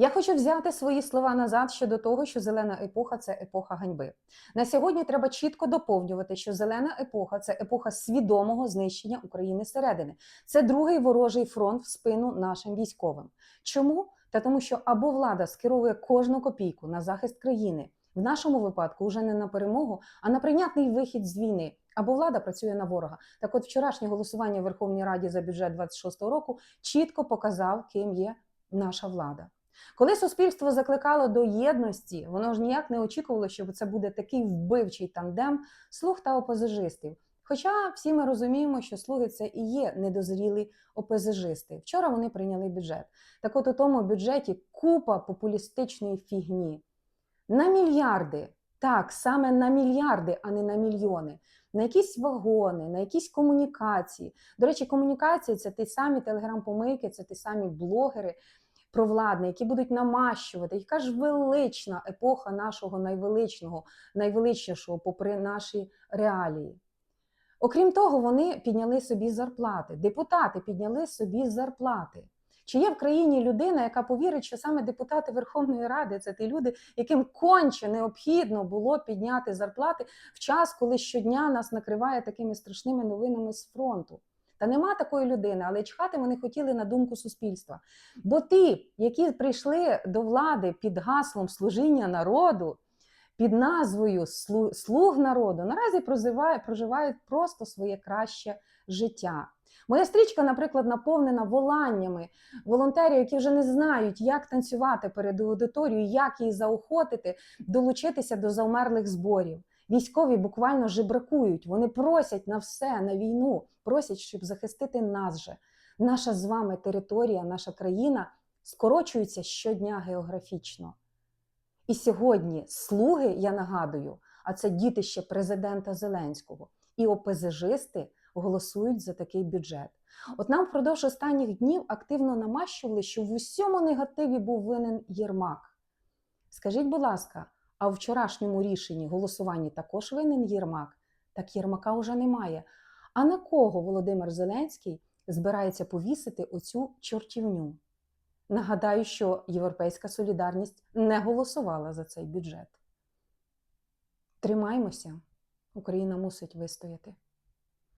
Я хочу взяти свої слова назад щодо того, що зелена епоха це епоха ганьби. На сьогодні треба чітко доповнювати, що зелена епоха це епоха свідомого знищення України зсередини. Це другий ворожий фронт в спину нашим військовим. Чому? Та тому, що або влада скеровує кожну копійку на захист країни, в нашому випадку вже не на перемогу, а на прийнятний вихід з війни. Або влада працює на ворога. Так, от вчорашнє голосування в Верховній Раді за бюджет 26-го року чітко показав, ким є наша влада. Коли суспільство закликало до єдності, воно ж ніяк не очікувало, що це буде такий вбивчий тандем слуг та опозижистів. Хоча всі ми розуміємо, що слуги це і є недозрілі опозижисти. Вчора вони прийняли бюджет. Так от у тому бюджеті купа популістичної фігні. На мільярди, так, саме на мільярди, а не на мільйони. На якісь вагони, на якісь комунікації. До речі, комунікації це ті самі телеграм-помийки, це ті самі блогери провладні, які будуть намащувати. Яка ж велична епоха нашого найвеличного, найвеличнішого, попри наші реалії. Окрім того, вони підняли собі зарплати. Депутати підняли собі зарплати. Чи є в країні людина, яка повірить, що саме депутати Верховної Ради це ті люди, яким конче необхідно було підняти зарплати в час, коли щодня нас накриває такими страшними новинами з фронту? Та нема такої людини, але чхати вони хотіли на думку суспільства. Бо ті, які прийшли до влади під гаслом служіння народу, під назвою Слуг народу, наразі проживають, просто своє краще життя. Моя стрічка, наприклад, наповнена воланнями волонтерів, які вже не знають, як танцювати перед аудиторією, як її заохотити, долучитися до завмерлих зборів. Військові буквально жебракують, вони просять на все, на війну, просять, щоб захистити нас же. Наша з вами територія, наша країна скорочується щодня географічно. І сьогодні слуги, я нагадую, а це дітище президента Зеленського, і ОПЗЖисти голосують за такий бюджет. От нам впродовж останніх днів активно намащували, що в усьому негативі був винен Єрмак. Скажіть, будь ласка, а в вчорашньому рішенні голосуванні також винен Єрмак? Так Єрмака уже немає. А на кого Володимир Зеленський збирається повісити оцю чортівню? Нагадаю, що Європейська солідарність не голосувала за цей бюджет. Тримаймося, Україна мусить вистояти.